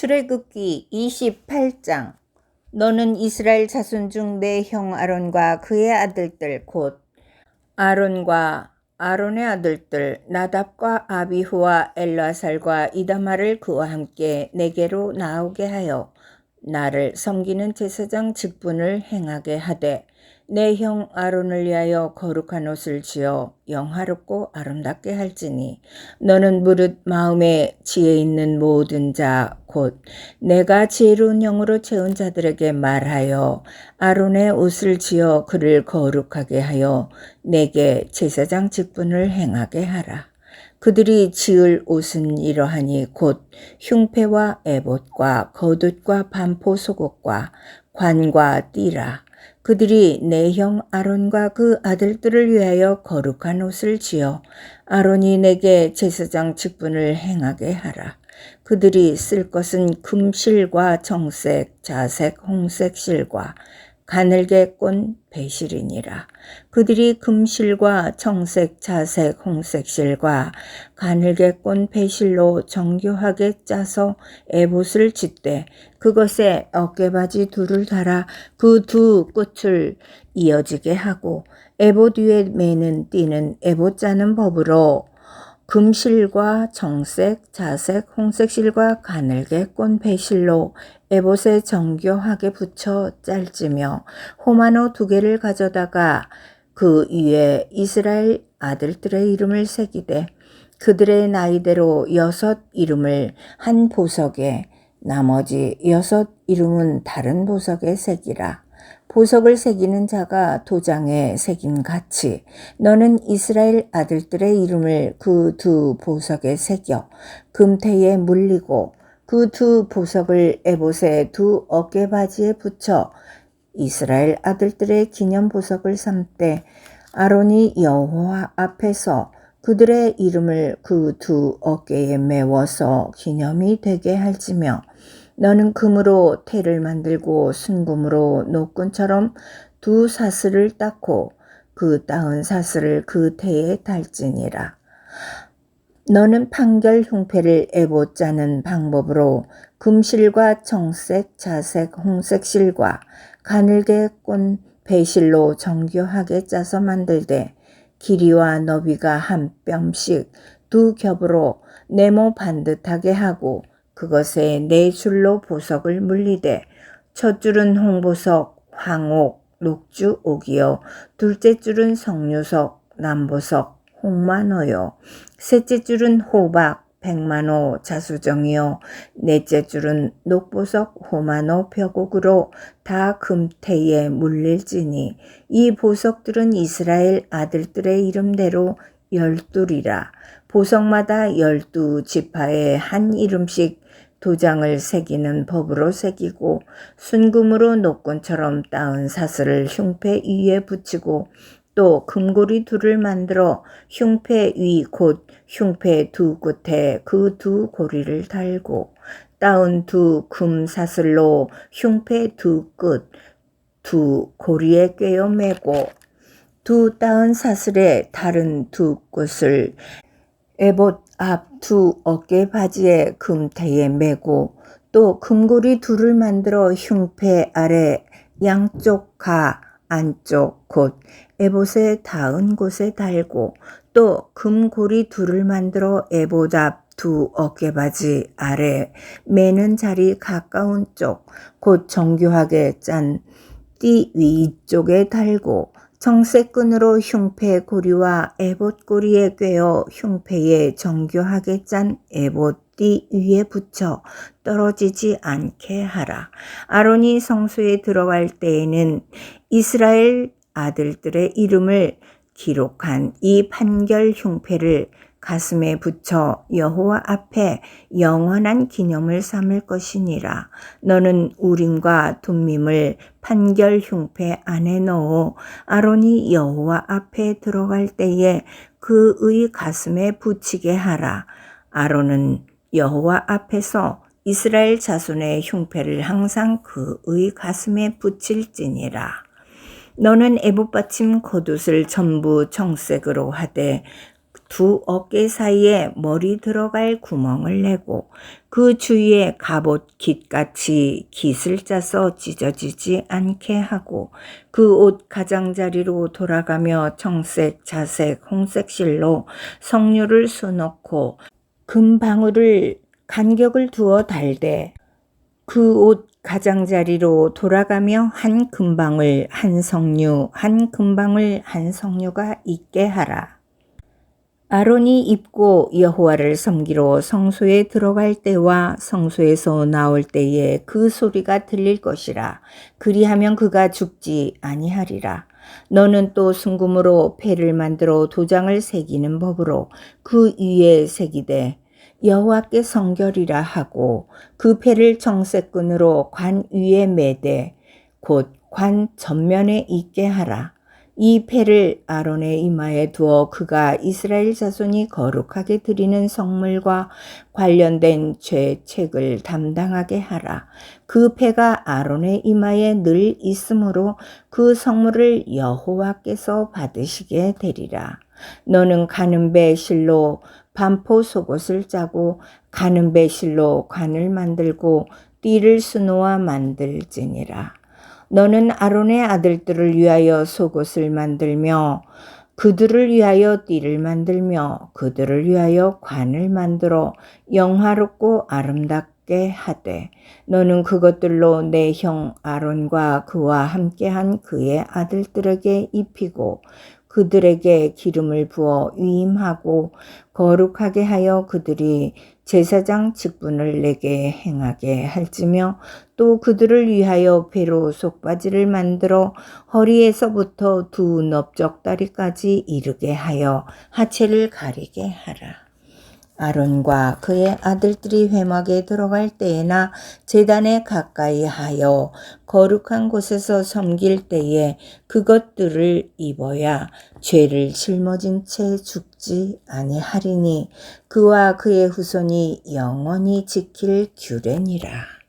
출애굽기 28장. 너는 이스라엘 자손 중 내 형 아론과 그의 아들들 곧 아론과 아론의 아들들 나답과 아비후와 엘라살과 이다마를 그와 함께 내게로 나오게 하여 나를 섬기는 제사장 직분을 행하게 하되 내 형 아론을 위하여 거룩한 옷을 지어 영화롭고 아름답게 할지니 너는 무릇 마음에 지혜 있는 모든 자 곧 내가 지혜로운 영으로 채운 자들에게 말하여 아론의 옷을 지어 그를 거룩하게 하여 내게 제사장 직분을 행하게 하라. 그들이 지을 옷은 이러하니 곧 흉패와 에봇과 겉옷과 반포 속옷과 관과 띠라. 그들이 내 형 아론과 그 아들들을 위하여 거룩한 옷을 지어 아론이 내게 제사장 직분을 행하게 하라. 그들이 쓸 것은 금실과 정색, 자색, 홍색 실과 가늘게 꼰 배실이니라. 그들이 금실과 청색, 자색, 홍색 실과 가늘게 꼰 배실로 정교하게 짜서 에봇을 짓되 그것에 어깨바지 둘을 달아 그 두 끝을 이어지게 하고 에봇 위에 매는 띠는 에봇 짜는 법으로 금실과 정색, 자색, 홍색 실과 가늘게 꼰 배실로 에봇에 정교하게 붙여 짤지며 호마노 두 개를 가져다가 그 위에 이스라엘 아들들의 이름을 새기되 그들의 나이대로 여섯 이름을 한 보석에 나머지 여섯 이름은 다른 보석에 새기라. 보석을 새기는 자가 도장에 새김 같이 너는 이스라엘 아들들의 이름을 그 두 보석에 새겨 금태에 물리고 그 두 보석을 에봇의 두 어깨바지에 붙여 이스라엘 아들들의 기념 보석을 삼되 아론이 여호와 앞에서 그들의 이름을 그 두 어깨에 메워서 기념이 되게 할지며 너는 금으로 태를 만들고 순금으로 노끈처럼 두 사슬을 닦고 그 따은 사슬을 그 태에 달지니라. 너는 판결 흉패를 에봇 짜는 방법으로 금실과 청색, 자색, 홍색 실과 가늘게 꼰 배실로 정교하게 짜서 만들되 길이와 너비가 한 뼘씩 두 겹으로 네모 반듯하게 하고 그것에 네 줄로 보석을 물리되 첫 줄은 홍보석, 황옥, 녹주 옥이요. 둘째 줄은 성류석, 남보석, 홍만호요. 셋째 줄은 호박, 백만호 자수정이요. 넷째 줄은 녹보석 호만호 벽옥으로 다 금태에 물릴지니 이 보석들은 이스라엘 아들들의 이름대로 열둘이라. 보석마다 열두 지파에 한 이름씩 도장을 새기는 법으로 새기고 순금으로 노끈처럼 따은 사슬을 흉패 위에 붙이고 또 금고리 둘을 만들어 흉패 위 곧 흉패 두 끝에 그 두 고리를 달고 따은 두 금 사슬로 흉패 두 끝 두 고리에 꿰어 매고 두 따은 사슬에 다른 두 끝을 에봇 앞 두 어깨 바지에 금태에 매고 또 금고리 둘을 만들어 흉패 아래 양쪽 가 안쪽 곧 에봇에 닿은 곳에 달고 또 금고리 둘을 만들어 에봇 앞두 어깨바지 아래 매는 자리 가까운 쪽 곧 정교하게 짠 띠 위쪽에 달고 정색끈으로 흉패 고리와 에봇 고리에 꿰어 흉패에 정교하게 짠 에봇띠 위에 붙여 떨어지지 않게 하라. 아론이 성소에 들어갈 때에는 이스라엘 아들들의 이름을 기록한 이 판결 흉패를 가슴에 붙여 여호와 앞에 영원한 기념을 삼을 것이니라. 너는 우림과 둠밈을 판결 흉패 안에 넣어 아론이 여호와 앞에 들어갈 때에 그의 가슴에 붙이게 하라. 아론은 여호와 앞에서 이스라엘 자손의 흉패를 항상 그의 가슴에 붙일지니라. 너는 애봇받침 겉옷을 전부 청색으로 하되 두 어깨 사이에 머리 들어갈 구멍을 내고 그 주위에 갑옷 깃같이 깃을 짜서 찢어지지 않게 하고 그 옷 가장자리로 돌아가며 청색, 자색, 홍색 실로 성류를 수놓고 금방울을 간격을 두어 달되 그옷 가장자리로 돌아가며 한 금방울 한 성류 한 금방울 한 성류가 있게 하라. 아론이 입고 여호와를 섬기러 성소에 들어갈 때와 성소에서 나올 때에 그 소리가 들릴 것이라. 그리하면 그가 죽지 아니하리라. 너는 또 순금으로 패를 만들어 도장을 새기는 법으로 그 위에 새기되 여호와께 성결이라 하고 그 패를 정색끈으로 관 위에 매되 곧 관 전면에 있게 하라. 이 패를 아론의 이마에 두어 그가 이스라엘 자손이 거룩하게 드리는 성물과 관련된 죄책을 담당하게 하라. 그 패가 아론의 이마에 늘 있으므로 그 성물을 여호와께서 받으시게 되리라. 너는 가는 배 실로 반포 속옷을 짜고 가는 배 실로 관을 만들고 띠를 수놓아 만들지니라. 너는 아론의 아들들을 위하여 속옷을 만들며 그들을 위하여 띠를 만들며 그들을 위하여 관을 만들어 영화롭고 아름답게 하되 너는 그것들로 내 형 아론과 그와 함께한 그의 아들들에게 입히고 그들에게 기름을 부어 위임하고 거룩하게 하여 그들이 제사장 직분을 내게 행하게 할지며 또 그들을 위하여 배로 속바지를 만들어 허리에서부터 두 넓적 다리까지 이르게 하여 하체를 가리게 하라. 아론과 그의 아들들이 회막에 들어갈 때에나 제단에 가까이 하여 거룩한 곳에서 섬길 때에 그것들을 입어야 죄를 짊어진 채 죽지 아니하리니 그와 그의 후손이 영원히 지킬 규례니라.